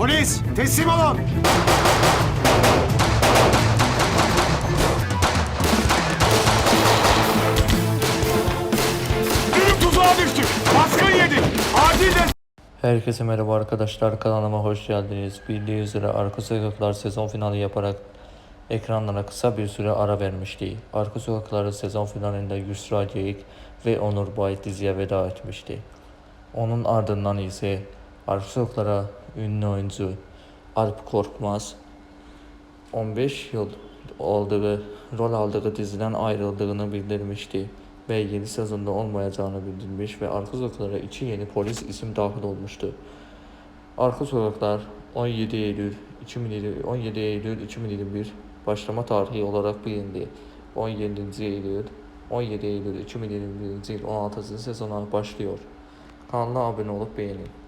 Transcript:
Polis teslim olun. Büyük tuzağa düştük. Baskın yedik. Acil de Herkese merhaba arkadaşlar kanalıma hoş geldiniz. Bildiğiniz üzere Arka Sokaklar sezon finali yaparak ekranlara kısa bir süre ara vermişti. Arka Sokakları sezon finalinde Yusra Geyik ve Onur Bayit diziye veda etmişti. Onun ardından ise Sokaklara ünlü oyuncu Alp Korkmaz 15 yıl olduğu rol aldığı diziden ayrıldığını bildirmişti ve yeni sezonda olmayacağını bildirmiş ve Arka Sokaklara iki yeni polis isim dahil olmuştu. Arka Sokaklar 17 Eylül 2020 17 Eylül 2021 başlama tarihi olarak bilindi. 17. Eylül 17 Eylül 2021 yıl 16. sezona başlıyor. Kanala abone olup beğenin.